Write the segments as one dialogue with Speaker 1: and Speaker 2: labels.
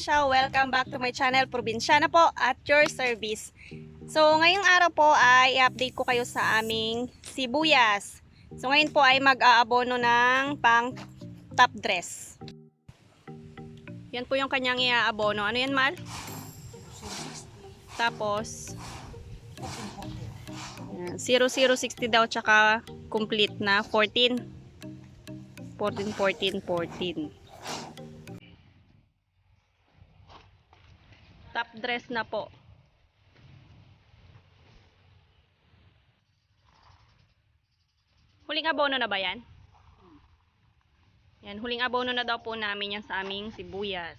Speaker 1: kaprobinsya, welcome back to my channel, Probinsyana po at your service. So ngayong araw po ay i-update ko kayo sa aming sibuyas. So ngayon po ay mag-aabono ng pang top dress. Yan po yung kanyang iaabono. Ano yan, Mal? Tapos, yan, 0060 daw tsaka complete na 14. 14, 14, 14. Top dress na po. Huling abono na ba yan? Yan, huling abono na daw po namin yan sa aming sibuyas.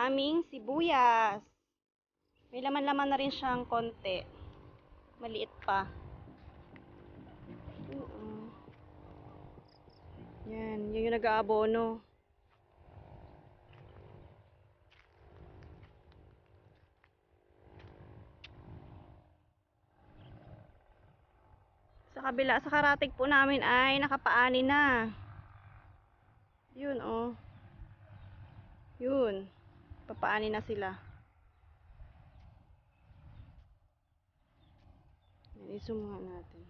Speaker 1: Aming sibuyas. May laman-laman na rin siyang konti. Maliit pa. Oo. Yan, yun yung nag-aabono. Sa kabila, sa karatig po namin ay nakapaani na. Yun, oh. Yun. Papaani na sila. Nga natin.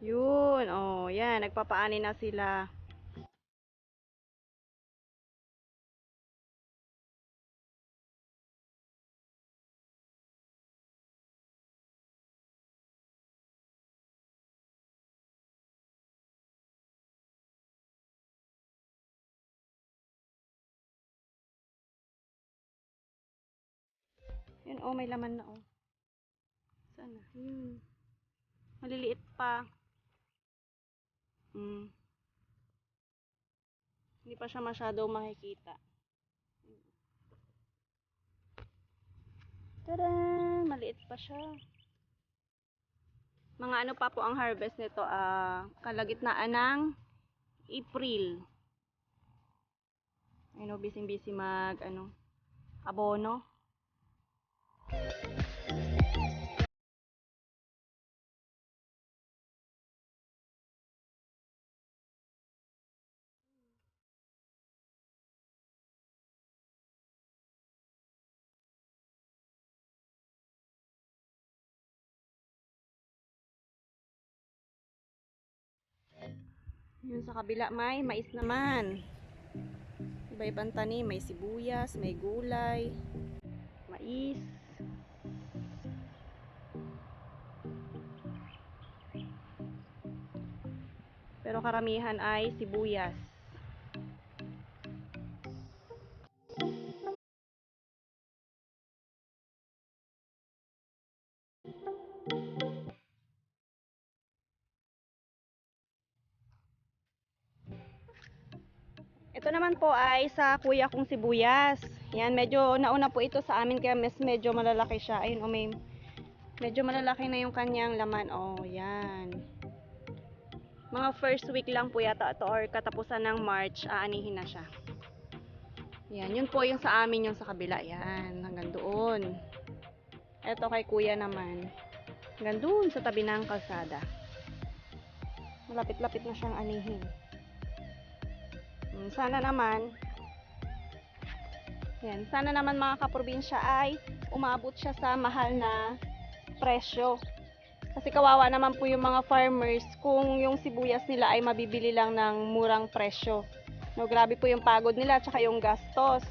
Speaker 1: Yun, oh, yan, nagpapaani na sila. Yun, oh, may laman na, oh. Sana? Yun. Maliliit pa. Mm. Hindi pa siya masyado makikita. Tada! Maliit pa siya. Mga ano pa po ang harvest nito? Ah, kalagitnaan ng April. Ayun, oh, busy-busy mag, ano, abono. Yun sa kabila may mais naman. Iba-ibang tanim, may sibuyas, may gulay, mais. Pero karamihan ay sibuyas. Po ay sa kuya kong sibuyas. Yan, medyo nauna po ito sa amin kaya mas medyo malalaki siya. Ayun, oh, may medyo malalaki na yung kanyang laman. Oh, yan. Mga first week lang po yata ito or katapusan ng March, aanihin na siya. Yan, yun po yung sa amin yung sa kabila. Yan, hanggang doon. Ito kay kuya naman. Hanggang doon sa tabi ng kalsada. Malapit-lapit na siyang anihin. Mm, Sana naman, yan, sana naman mga kaprobinsya ay umabot siya sa mahal na presyo. Kasi kawawa naman po yung mga farmers kung yung sibuyas nila ay mabibili lang ng murang presyo. No, grabe po yung pagod nila tsaka yung gastos.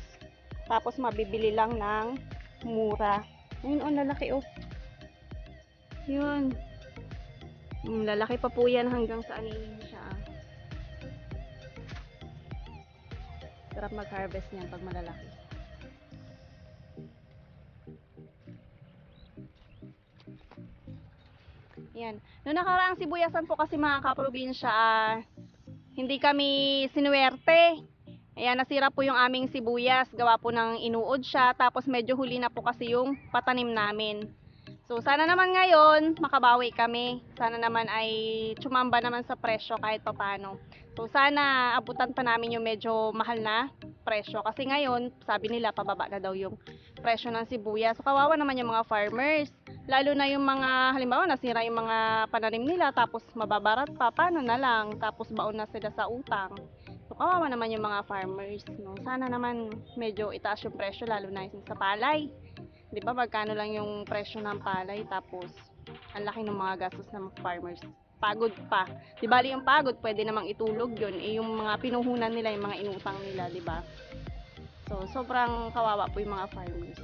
Speaker 1: Tapos mabibili lang ng mura. Ayun, oh, lalaki oh. Yun. Mm, lalaki pa po yan hanggang sa anihin Sarap mag-harvest niyan pag malalaki. Yan. Noong nakaraang sibuyasan po kasi mga kaprobinsya, ah, hindi kami sinuwerte. Ayan, nasira po yung aming sibuyas. Gawa po ng inuod siya. Tapos medyo huli na po kasi yung patanim namin. So, sana naman ngayon, makabawi kami. Sana naman ay tsumamba naman sa presyo kahit papano. So, sana abutan pa namin yung medyo mahal na presyo. Kasi ngayon, sabi nila, pababa na daw yung presyo ng sibuyas. So, kawawa naman yung mga farmers. Lalo na yung mga, halimbawa, nasira yung mga pananim nila, tapos mababarat pa, paano na lang? Tapos baon na sila sa utang. So, kawawa naman yung mga farmers. No? Sana naman medyo itaas yung presyo, lalo na yung sa palay. Di ba, magkano lang yung presyo ng palay, tapos ang laki ng mga gastos ng farmers. Pagod pa. Di bali yung pagod, pwede namang itulog yun. Eh, yung mga pinuhunan nila, yung mga inutang nila, di ba? So, sobrang kawawa po yung mga farmers.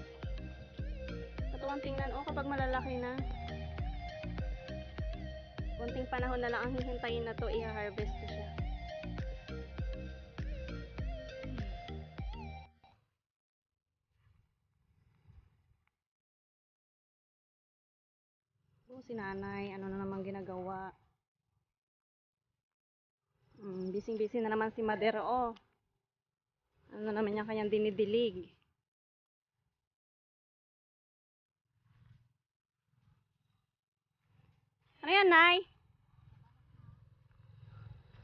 Speaker 1: Katuwang tingnan, oh, kapag malalaki na. Kunting panahon na lang ang hihintayin na to, i-harvest siya. Oh, si nanay, ano na naman ginagawa? Mm, bising-busy na naman si Madero, oh. Ano na naman yung kanyang dinidilig. Ano yan, Nay?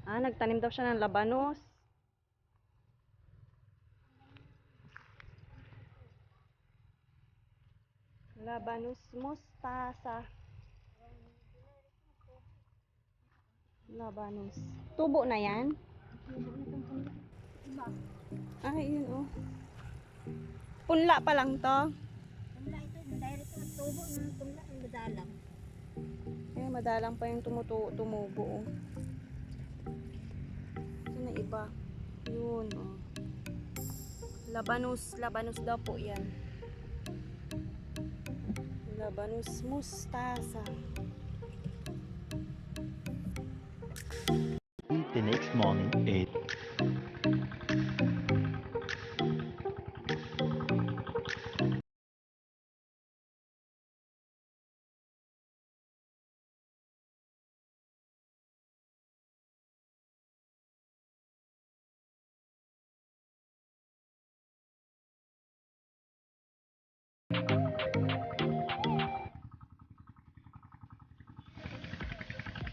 Speaker 1: Ah, nagtanim daw siya ng labanos. Labanos mustasa. Labanos. Tubo na yan? Ay, yun oh. Punla pa lang to.
Speaker 2: Wala ito, direct na tubo ng tumla ang madalang.
Speaker 1: Eh, madalang pa yung tumutu tumubo. Oh. Ito na iba. Yun, oh. Labanus, labanus daw po yan. Labanus mustasa.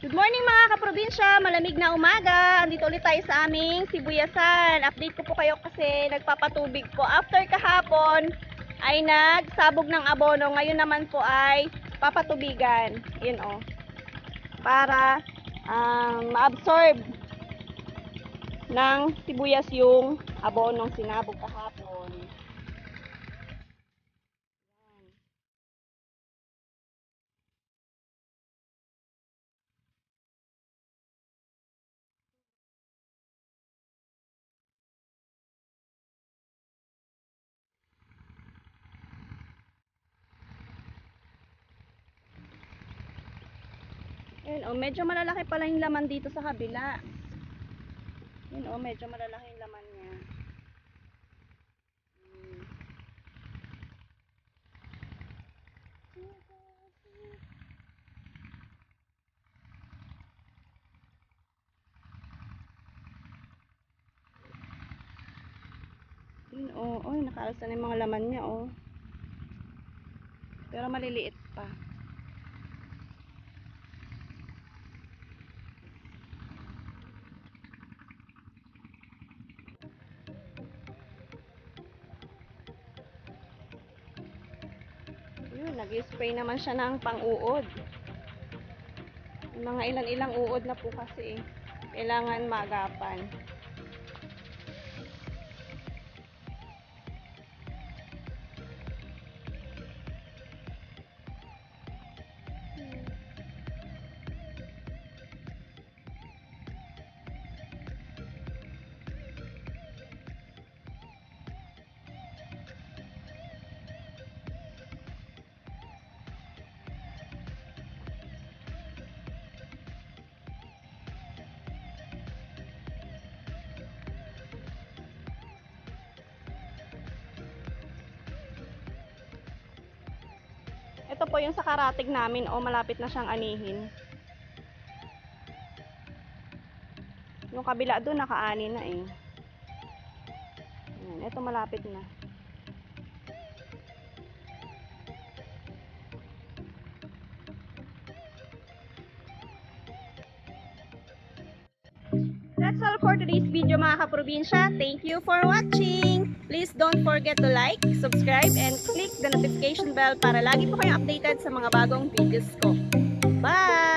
Speaker 1: Good morning mga kaprobinsya, malamig na umaga. Andito ulit tayo sa aming sibuyasan. Update ko po kayo kasi nagpapatubig po. After kahapon ay nagsabog ng abono. Ngayon naman po ay papatubigan. Yun o. Para um, ma-absorb ng sibuyas yung abonong sinabog kahapon. Yun, oh, medyo malalaki pala yung laman dito sa kabila. Yun, oh, medyo malalaki yung laman niya. Hmm. Yun, oh, oh, nakaalsa na yung mga laman niya, oh. Pero maliliit pa. Yun, nag-spray naman siya ng pang-uod. Mga ilan-ilang uod na po kasi eh. Kailangan magapan. Ito po yung sa karatig namin. O, malapit na siyang anihin. Yung kabila doon, nakaani na eh. Ayan, ito malapit na. That's all for today's video mga kaprobinsya. Thank you for watching. Please don't forget to like, subscribe, and click the notification bell para lagi po kayong updated sa mga bagong videos ko. Bye!